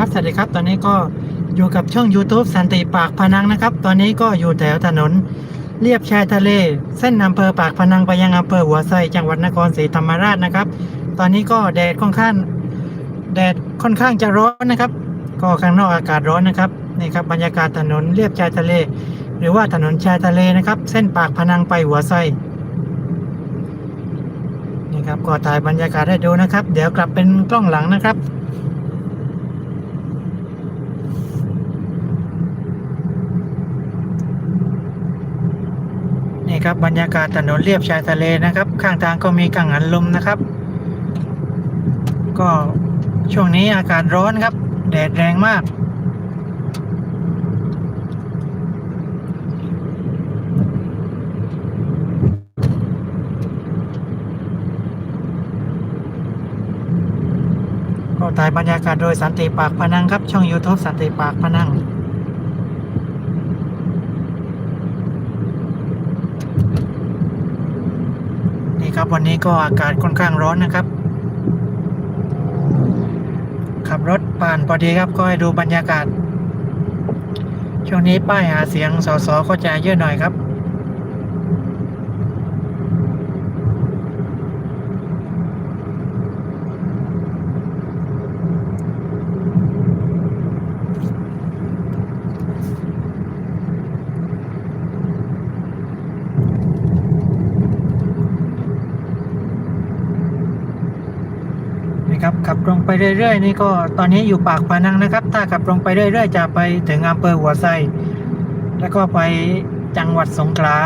ครับสวัสดีครับตอนนี้ก็อยู่กับช่อง YouTube สันติปากพนังนะครับ ตอนนี้ก็อยู่แถวถนนเลียบชายทะเล เส้นอำเภอปากพนังไปยังอำเภอหัวไซจังหวัดนครศรีธรรมราชนะครับ ตอนนี้ก็แดดค่อนข้างแดดค่อนข้างจะร้อนนะครับ ก็ข้างนอกอากาศร้อนนะครับนี่ครับบรรยากาศถนนเลียบชายทะเล หรือว่าถนนชายทะเลนะครับ เส้นปากพนังไปหัวไซนี่ครับก็ถ่ายบรรยากาศให้ดูนะครับ เดี๋ยวกลับเป็นกล้องหลังนะครับ นี่ครับบรรยากาศถนนเลียบชายทะเลนะครับ ข้างทางก็มีกังหันลมนะครับ ก็ช่วงนี้อากาศร้อนครับ แดดแรงมาก ก็ถ่ายบรรยากาศโดยสันติปากพนังครับ ช่อง YouTube สันติปากพนัง ครับ วันนี้ก็อากาศค่อนข้างร้อนนะครับ ขับรถผ่านพอดีครับก็ให้ดูบรรยากาศ ช่วงนี้ป้ายหาเสียงสสก็จะเยอะหน่อยครับ ครับขับตรงไปเรื่อยๆ นี่ก็ตอนนี้อยู่ปากพนังนะครับ ถ้าขับตรงไปเรื่อยๆ จะไปถึงอำเภอหัวไซแล้วก็ไปจังหวัดสงขลา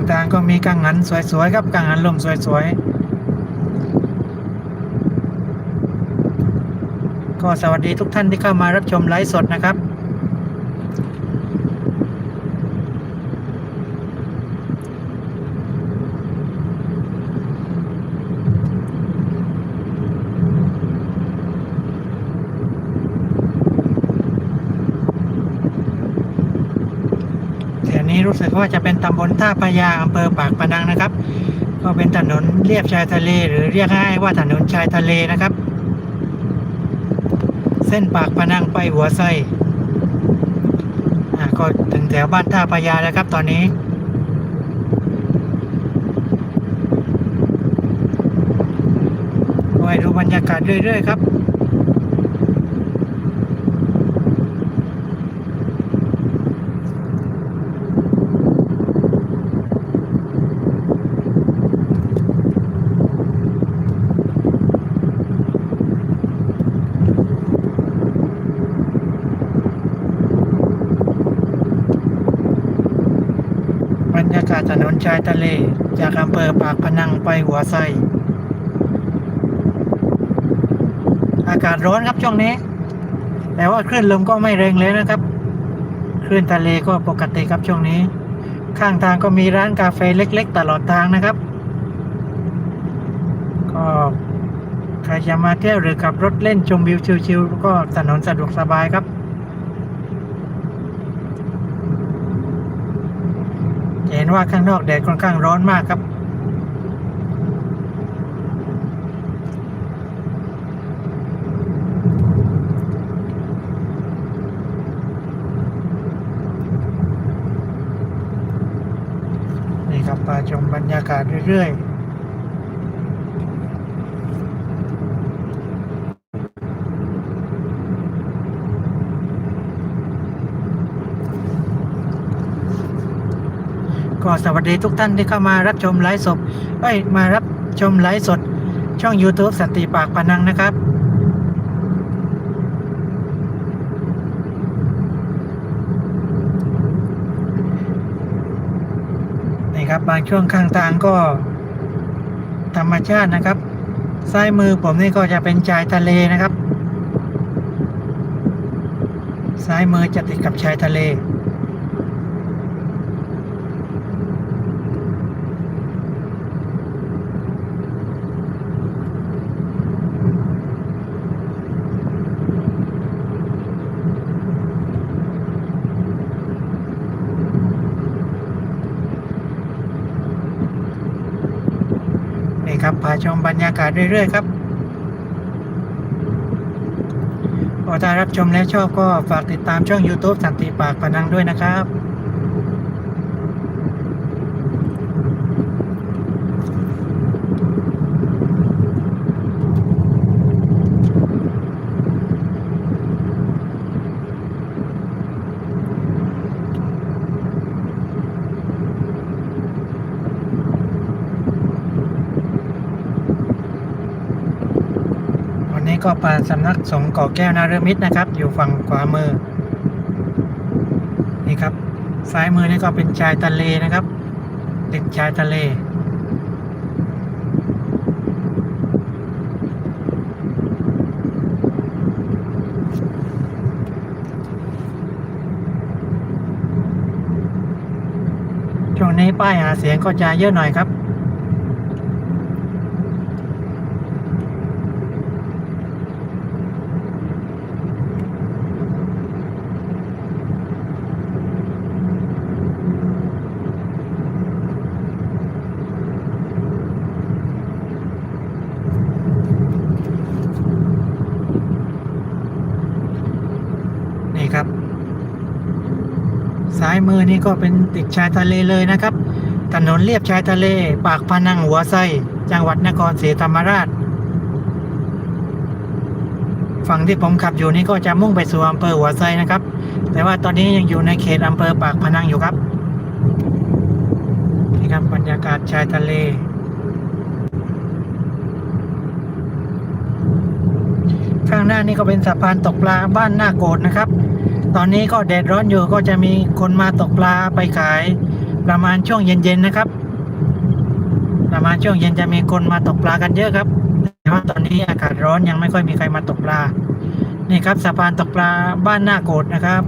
างทางก็มีกังหันสวยๆครับกังหันลมสวยๆ ก็สวัสดีทุกท่านที่เข้ามารับชมไลฟ์สดนะครับ รู้สึกว่าจะเป็นตำบลท่าพระยาอำเภอปากพนังนะครับ ก็เป็นถนนเลียบชายทะเล หรือเรียกง่ายว่าถนนชายทะเลนะครับ เส้นปากพนังไปหัวไซอ่าก็ถึงแถวบ้านท่าพระยาแล้วครับ ตอนนี้ก็ให้ดูบรรยากาศเรื่อยๆครับ บ รรยากาศถนนชายทะเล จากอำเภอปากพนังไปหัวไซอากาศร้อนครับช่วงนี้ แต่ว่าคลื่นลมก็ไม่แรงเลยนะครับ คลื่นทะเลก็ปกติครับช่วงนี้ ข้างทางก็มีร้านกาแฟเล็ก ๆ ตลอดทางนะครับ ก็ใครจะมาเที่ยวหรือขับรถเล่นชมวิวชิลๆก็ถนนสะดวกสบายครับ จะเห็น ว่าข้างนอกแดดค่อนข้างร้อนมากครับ นี่ครับมาชมบรรยากาศเรื่อยๆ ก็สวัสดีทุกท่านที่เข้ามารับชมไลฟ์สดเอ้ยมารับชมไลฟ์สด ช่อง YouTube สนติปากพนังนะครับ นี่ครับบางช่วงข้างทางก็ ธรรมชาตินะครับ ซ้ายมือผมนี่ก็จะเป็นชายทะเลนะครับ ซ้ายมือจะติดกับชายทะเล ครับพาชมบรรยากาศเรื่อย ๆ ครับพอถ้ารับชมและชอบก็ฝากติดตามช่อง YouTube สันติปากพนังด้วยนะครับ ก็ผ่านสำนักสงฆ์เกาะแก้วนาฤมิตนะครับ อยู่ฝั่งขวามือ นี่ครับ ซ้ายมือนี่ก็เป็นชายทะเลนะครับ ติดชายทะเล ช่วงนี้ป้ายหาเสียงก็จะเยอะหน่อยครับ นี่ครับ ซ้ายมือนี่ก็เป็นติดชายทะเลเลยนะครับ ถนนเลียบชายทะเล ปากพนังหัวไส้จังหวัดนครศรีธรรมราช ฝั่งที่ผมขับอยู่นี่ก็จะมุ่งไปสู่อำเภอหัวไส้นะครับ แต่ว่าตอนนี้ยังอยู่ในเขตอำเภอปากพนังอยู่ครับนี่ครับบรรยากาศชายทะเลข้างหน้านี่ก็เป็นสะพานตกปลาบ้านหน้าโกดนะครับ ตอนนี้ก็แดดร้อนอยู่ก็จะมีคนมาตกปลาไปขาย ประมาณช่วงเย็นๆนะครับ ประมาณช่วงเย็นจะมีคนมาตกปลากันเยอะครับแต่ว่าตอนนี้อากาศร้อนยังไม่ค่อยมีใครมาตกปลา นี่ครับสะพานตกปลาบ้านหน้าโกดนะครับ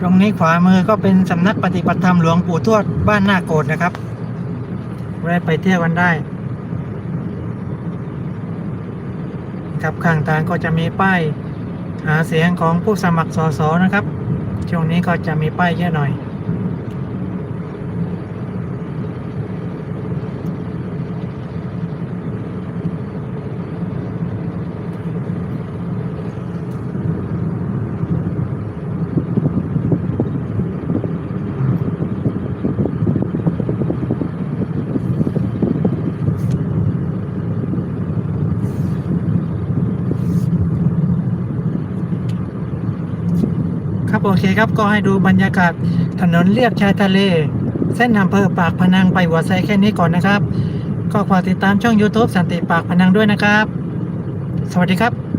ตรงนี้ขวามือก็เป็นสำนักปฏิบัติธรรมหลวงปู่ทวดบ้านหน้าโกดนะครับแวะไปเที่ยวกันได้ครับข้างทางก็จะมีป้ายหาเสียงของผู้สมัครสสนะครับ ช่วงนี้ก็จะมีป้ายเยอะหน่อย ครับโอเคครับก็ให้ดูบรรยากาศถนนเลียบชายทะเล เส้นอำเภอปากพนังไปหัวไซแค่นี้ก่อนนะครับ ก็ฝากติดตามช่อง YouTube สันติปากพนังด้วยนะครับ สวัสดีครับ